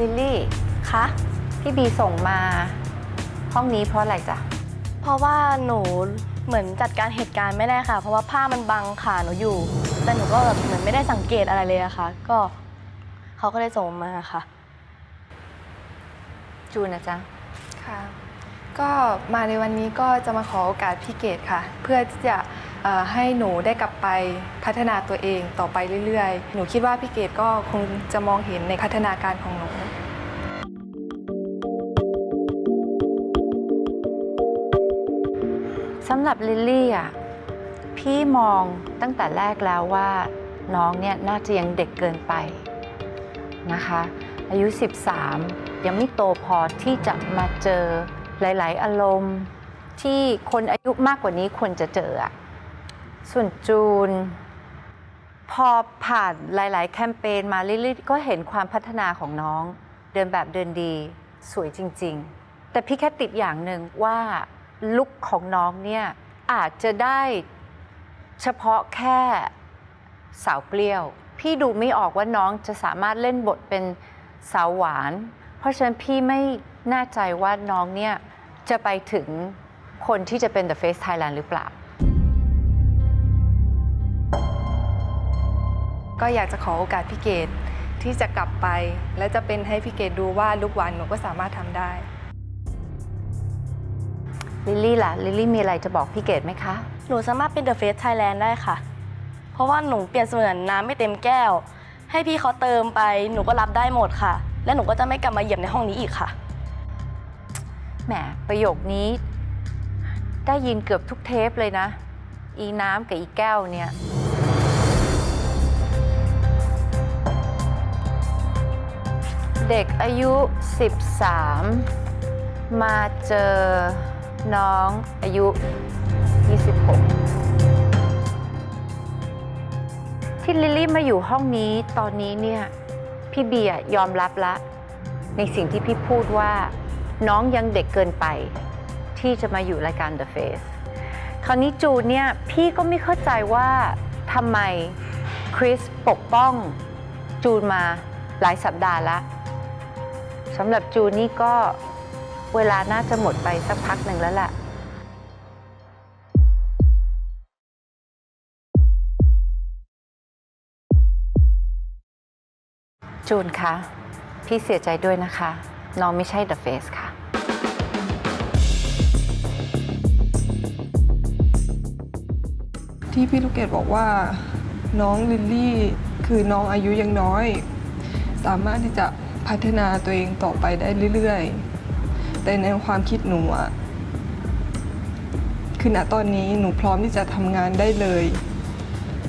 พี่บีส่งมาห้องนี้เพราะอะไรจ๊ะ เพราะว่าหนูเหมือนจัดการเหตุการณ์ไม่ได้ค่ะ เพราะว่าผ้ามันบังขาหนูอยู่ แต่หนูก็แบบเหมือนไม่ได้สังเกตอะไรเลยอะค่ะ ก็เขาก็เลยส่งมาค่ะ จูนนะจ๊ะ ค่ะ ก็มาในวันนี้ก็จะมาขอโอกาสพี่เกดค่ะ เพื่อที่จะเอ่อ ให้หนูได้กลับไปพัฒนาตัวเองต่อไปเรื่อยๆ หนูคิดว่าพี่เกดก็คงจะมองเห็นในพัฒนาการของหนูสำหรับลิลลี่อะพี่มองตั้งแต่แรกแล้วว่าน้องเนี่ยน่าจะยังเด็กเกินไปนะคะ อายุ 13 ยังไม่โตพอที่จะมาเจอหลาย ๆ อารมณ์ที่คนอายุมากกว่านี้ควรจะเจออะ ส่วนจูน พอผ่านหลาย ๆ แคมเปญมาลิลลี่ก็เห็นความพัฒนาของน้อง เดินแบบเดินดี สวยจริง ๆ แต่พี่แค่ติดอย่างหนึ่งว่าลุคของน้องเนี่ย อาจจะได้เฉพาะแค่สาวเปรี้ยว พี่ดูไม่ออกว่าน้องจะสามารถเล่นบทเป็นสาวหวาน เพราะฉะนั้นพี่ไม่แน่ใจว่าน้องเนี่ยจะไปถึงคนที่จะเป็น The Face Thailand หรือเปล่า ก็อยากจะขอโอกาสพี่เกดที่จะกลับไป และจะเป็นให้พี่เกดดูว่าลูกหวานหนูก็สามารถทำได้ ลิลลี่ล่ะ ลิลลี่มีอะไรจะบอกพี่เกดไหมคะ หนูสามารถเป็น The Face Thailand ได้ค่ะ เพราะว่าหนูเปรียบเสมือนน้ำไม่เต็มแก้ว ให้พี่เขาเติมไปหนูก็รับได้หมดค่ะ และหนูก็จะไม่กลับมาเหยียบในห้องนี้อีกค่ะ แหมประโยคนี้ ได้ยินเกือบทุกเทปเลยนะ อีน้ำกับอีแก้วเนี่ย เด็กอายุ 13 มาเจอน้องอายุ 26 ที่ลิลลี่มาอยู่ห้องนี้ตอนนี้เนี่ย พี่เบียร์ยอมรับละ ในสิ่งที่พี่พูดว่าน้องยังเด็กเกินไป ที่จะมาอยู่รายการ The Face คราวนี้จูนเนี่ย พี่ก็ไม่เข้าใจว่าทำไมคริสปกป้องจูนมาหลายสัปดาห์ละ สำหรับจูนี่ก็เวลาน่าจะหมดไปสักพักหนึ่งแล้วล่ะ จูนคะ พี่เสียใจด้วยนะคะ น้องไม่ใช่ The Face ค่ะ ที่พี่ลูกเกดบอกว่าน้องลิลลี่คือน้องอายุยังน้อย สามารถที่จะ พัฒนาตัวเองต่อไปได้เรื่อยๆ แต่ในความคิดหนูอะคือณตอนนี้หนูพร้อมที่จะทำงานได้เลย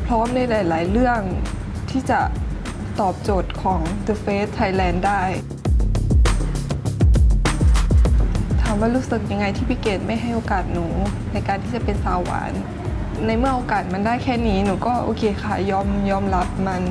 พร้อมในหลาย ๆ เรื่องที่จะตอบโจทย์ของ The Face Thailand ได้ ถามว่ารู้สึกยังไงที่พี่เกดไม่ให้โอกาสหนูในการที่จะเป็นสาวหวาน ในเมื่อโอกาสมันได้แค่นี้หนูก็โอเคค่ะยอมยอมรับมัน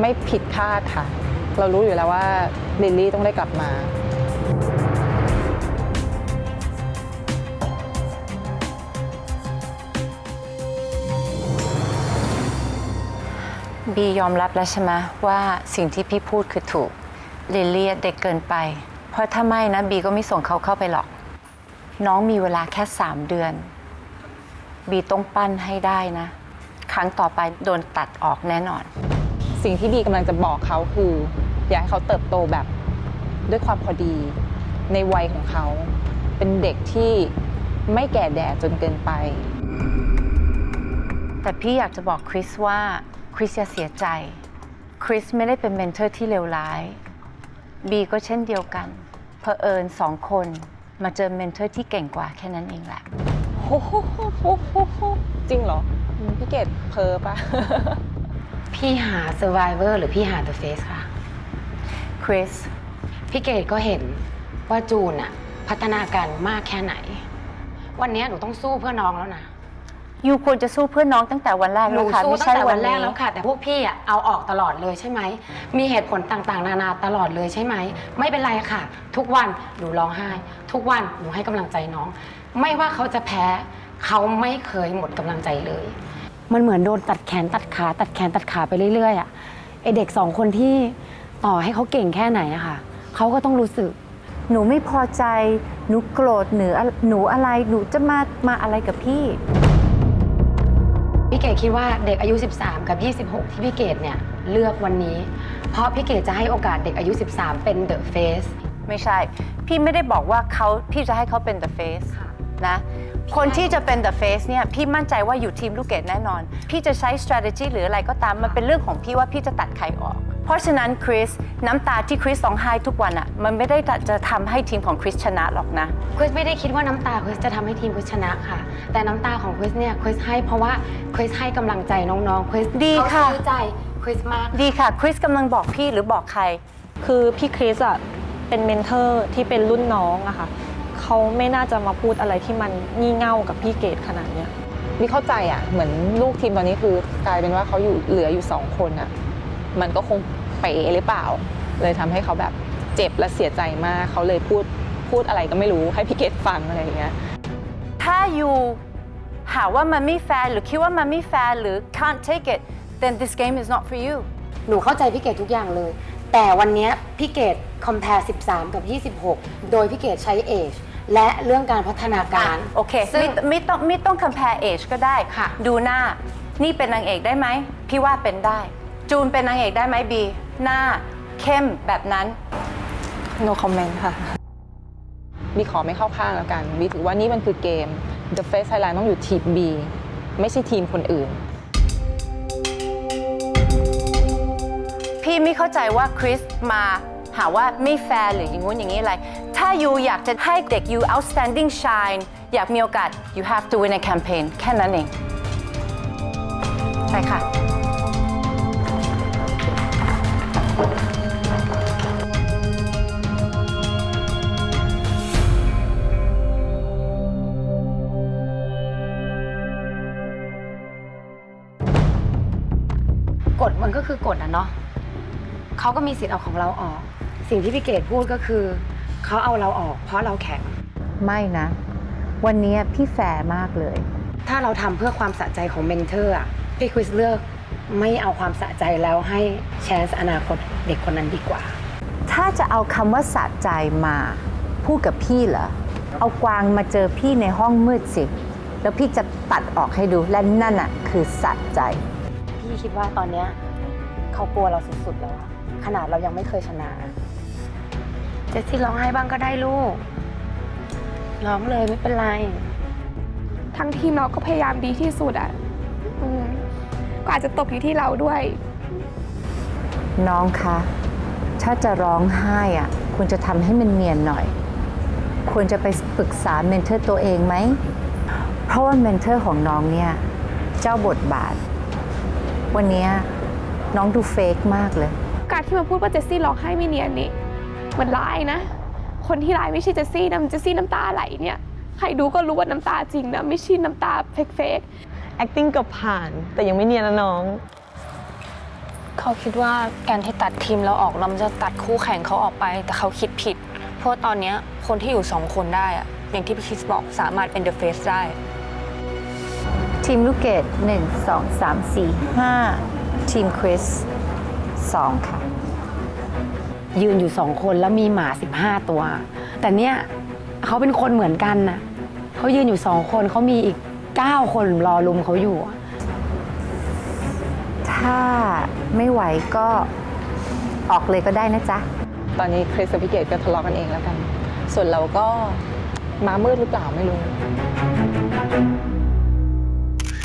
ไม่ผิดคาดค่ะ เรารู้อยู่แล้วว่าลิลลี่ต้องได้กลับมา บียอมรับแล้วใช่ไหมว่าสิ่งที่พี่พูดคือถูกลิลลี่เด็กเกินไป เพราะถ้าไม่นะบีก็ไม่ส่งเขาเข้าไปหรอก น้องมีเวลาแค่3เดือน บีต้องปั้นให้ได้นะ ครั้งต่อไปโดนตัดออกแน่นอน สิ่งที่บีกำลังจะบอกเขาคือ อยากให้เขาเติบโตแบบด้วยความพอดีในวัยของเขา เป็นเด็กที่ไม่แก่แดดจนเกินไป แต่พี่อยากจะบอกคริสว่าคริสอย่าเสียใจ คริสไม่ได้เป็นเมนเทอร์ที่เลวร้ายบีก็เช่นเดียวกันเพอเอิญสองคนมาเจอเมนเทอร์ที่เก่งกว่าแค่นั้นเองแหละโอ้โหจริงเหรอ พี่เกดเพ้อปะ พี่หา Survivor หรือพี่หา The Face ค่ะ คริส พี่เกดก็เห็นว่าจูนอะพัฒนาการมากแค่ไหน วันนี้หนูต้องสู้เพื่อน้องแล้วนะ ยูควรจะสู้เพื่อนน้องตั้งแต่วันแรกหแล้นูวค่ะสู้ไม่ตั้งใช่แต่วัวันนแรนี้กแล้วค่ะ แต่พวกพี่อะเอาออกตลอดเลยใช่ไหม มีเหตุผลต่างๆ นานาตลอดเลยใช่ไหม ไม่เป็นไรค่ะ ทุกวันหนูร้องไห้ ทุกวันหนูให้กำลังใจน้อง ไม่ว่าเขาจะแพ้ เขาไม่เคยหมดกำลังใจเลย มันเหมือนโดนตัดแขนตัดขาตัดแขนตัดขาไปเรื่อยๆอะไอเด็กสองคนที่ต่อให้เขาเก่งแค่ไหนอะค่ะเขาก็ต้องรู้สึก หนูไม่พอใจ หนูโกรธหนูอะหนูอะไร หนูจะมา มาอะไรกับพี่ พี่เกดคิดว่าเด็กอายุ 13 กับ 26 ที่พี่เกดเนี่ยเลือกวันนี้ เพราะพี่เกดจะให้โอกาสเด็กอายุ 13 เป็น The Face ไม่ใช่ พี่ไม่ได้บอกว่าเขาพี่จะให้เขาเป็น the face นะคนที่จะเป็น the face เนี่ยพี่มั่นใจว่าอยู่ทีมลูกเกดแน่นอน พี่จะใช้ strategy หรืออะไรก็ตาม มันเป็นเรื่องของพี่ว่าพี่จะตัดใครออก เพราะฉะนั้นคริสน้ำตาที่คริสร้องไห้ทุกวันอะมันไม่ได้จะทำให้ทีมของคริสชนะหรอกนะคริสไม่ได้คิดว่าน้ำตาคริสจะทำให้ทีมคริสชนะค่ะ แต่น้ำตาของคริสเนี่ยคริสให้เพราะว่าคริสให้กำลังใจน้องๆคริสดีเขาค่ะซื้อใจคริสมากดีค่ะคริสกำลังบอกพี่หรือบอกใคร คือพี่คริสอะเป็นเมนเทอร์ที่เป็นรุ่นน้องอะค่ะ เขาไม่น่าจะมาพูดอะไรที่มันงี่เง่ากับพี่เกดขนาดเนี้ยมีเข้าใจอะ เหมือนลูกทีมตอนนี้คือกลายเป็นว่าเขาอยู่เหลืออยู่สองคนอะ มันก็คงเป๋หรือเปล่า เลยทำให้เขาแบบเจ็บและเสียใจมากเขาเลยพูดพูดอะไรก็ไม่รู้ให้พี่เกดฟังอะไรอย่างเงี้ยถ้าอยู่หาว่ามันไม่แฟร์หรือคิดว่ามันไม่แฟร์หรือ can't take it then this game is not for you หนูเข้าใจพี่เกดทุกอย่างเลย แต่วันเนี้ยพี่เกด compare 13 กับ 26 โดยพี่เกดใช้ age และเรื่องการพัฒนาการ โอเคซึ่ง ไม่ไม่ต้องไม่ต้อง compare age ก็ได้ค่ะ ดูหน้า นี่เป็นนางเอกได้ไหม พี่ว่าเป็นได้ จูนเป็นนางเอกได้ไหมบี หน้าเข้มแบบนั้น no comment ค่ะ บีขอไม่เข้าข้างแล้วกัน บีถือว่านี่มันคือเกม The Face Thailand ต้องอยู่ทีม B ไม่ใช่ทีมคนอื่น พี่ไม่เข้าใจว่าคริสมาหาว่าไม่แฟร์หรืออย่างงู้นอย่างนี้อะไร ถ้ายูอยากจะให้เด็กยู outstanding shine อยากมีโอกาส you have to win a campaign แค่นั้นเองไปค่ะ กฎมันก็คือกฎอะเนาะเขาก็มีสิทธิ์เอาของเราออก สิ่งที่พี่เกดพูดก็คือ เขาเอาเราออก เพราะเราแข็ง ไม่นะ วันนี้พี่แฟร์มากเลย ถ้าเราทำเพื่อความสะใจของเมนเทอร์อะพี่คริสเลือกไม่เอาความสะใจแล้วให้แชนส์อนาคตเด็กคนนั้นดีกว่า ถ้าจะเอาคำว่าสะใจมาพูดกับพี่เหรอ เอากวางมาเจอพี่ในห้องมืดสิ แล้วพี่จะตัดออกให้ดู และนั่นอะคือสะใจ พี่คิดว่าตอนเนี้ยเขากลัวเราสุดๆแล้วอะขนาดเรายังไม่เคยชนะ เจสซี่ร้องไห้บ้างก็ได้ลูก ร้องเลยไม่เป็นไร ทั้งทีมเราก็พยายามดีที่สุดอะอืมก็อาจจะตกอยู่ที่เราด้วย น้องคะ ถ้าจะร้องไห้อะควรจะทำให้มันเนียนหน่อย ควรจะไปปรึกษาเมนเทอร์ตัวเองไหม เพราะว่าเมนเทอร์ของน้องเนี่ย เจ้าบทบาท วันเนี้ยน้องดูเฟกมากเลย การที่มาพูดว่าเจสซี่ร้องไห้ไม่เนียนนี่ มันร้ายนะ คนที่ร้ายไม่ใช่เจสซี่นะมันเจสซี่น้ำตาไหลเนี่ย ใครดูก็รู้ว่าน้ำตาจริงนะไม่ใช่น้ำตาเฟกๆ acting เกือบผ่านแต่ยังไม่เนียนนะน้อง เขาคิดว่าการที่ตัดทีมเราออกเราจะตัดคู่แข่งเขาออกไป แต่เขาคิดผิด เพราะตอนเนี้ยคนที่อยู่สองคนได้อะอย่างที่พี่คริสบอกสามารถเป็นเดอะเฟสได้ ทีมลูกเกด1 2 3 4 5 ทีมคริส2ค่ะ ยืนอยู่สองคนแล้วมีหมาสิบห้าตัว แต่เนี่ยเขาเป็นคนเหมือนกันน่ะเขายืนอยู่สองคนเขามีอีกเก้าคนรอลุมเขาอยู่อะถ้าไม่ไหวก็ออกเลยก็ได้นะจ๊ะ ตอนนี้คริสกับพี่เกดก็ทะเลาะกันเองแล้วกัน ส่วนเราก็มามืดหรือเปล่าไม่รู้